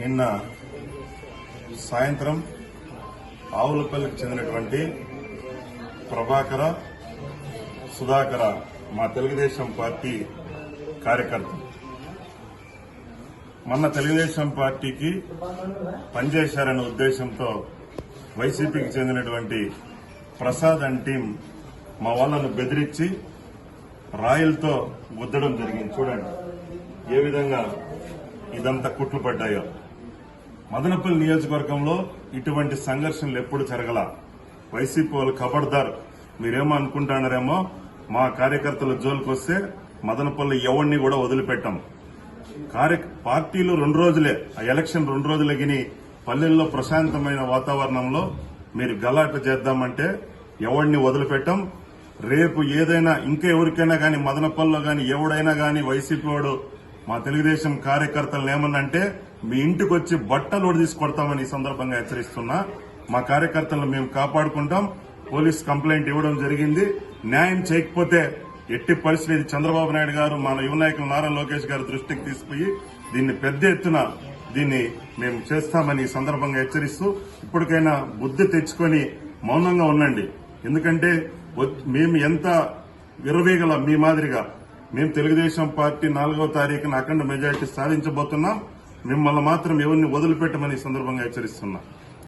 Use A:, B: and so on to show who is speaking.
A: నిన్న సాయంత్రం ఆవులపల్లికి చెందినటువంటి ప్రభాకర సుధాకర మా తెలుగుదేశం పార్టీ కార్యకర్త. మొన్న తెలుగుదేశం పార్టీకి పనిచేశారనే ఉద్దేశంతో వైసీపీకి చెందినటువంటి ప్రసాద్ అండ్ టీం మా వాళ్ళను బెదిరించి రాయలతో గుద్దడం జరిగింది. చూడండి. ఏ విధంగా ఇదంతా కుట్లు పడ్డాయో. మదనపల్లి నియోజకవర్గంలో ఇటువంటి సంఘర్షణలు ఎప్పుడు జరగల? వైసీపీ వాళ్ళు ఖబర్దార్ మీరేమో అనుకుంటున్నారేమో మా కార్యకర్తల జోలికి వస్తే మదనపల్లి ఎవరిని కూడా వదిలిపెట్టాం. కార్య పార్టీలు రెండు రోజులే ఆ ఎలక్షన్ రెండు రోజులగిని పల్లెల్లో ప్రశాంతమైన వాతావరణంలో మీరు గలాట చేద్దామంటే ఎవరిని వదిలిపెట్టాం? రేపు ఏదైనా ఇంకా ఎవరికైనా కానీ మదనపల్లిలో కానీ ఎవడైనా కానీ వైసీపీ వాడు మా తెలుగుదేశం కార్యకర్తలను ఏమన్నంటే మీ ఇంటికి వచ్చి బట్టలు తీసుకొడతామని ఈ సందర్భంగా హెచ్చరిస్తున్నా. మా కార్యకర్తలను మేము కాపాడుకుంటాం. పోలీస్ కంప్లైంట్ ఇవ్వడం జరిగింది. న్యాయం చేయకపోతే ఎట్టి పరిస్థితి చంద్రబాబు నాయుడు గారు మన యువ నాయకులు నారా లోకేష్ గారి దృష్టికి తీసుకుపోయి దీన్ని పెద్ద ఎత్తున దీన్ని మేము చేస్తామని ఈ సందర్భంగా హెచ్చరిస్తూ ఇప్పటికైనా బుద్ధి తెచ్చుకొని మౌనంగా ఉండండి. ఎందుకంటే మేము ఎంత విరవీగల మీ మాదిరిగా మేము తెలుగుదేశం పార్టీ నాలుగవ తారీఖున అఖండ మెజార్టీ సాధించబోతున్నాం. మిమ్మల్ని మాత్రం ఎవరిని వదిలిపెట్టమని సందర్భంగా హెచ్చరిస్తున్నాం.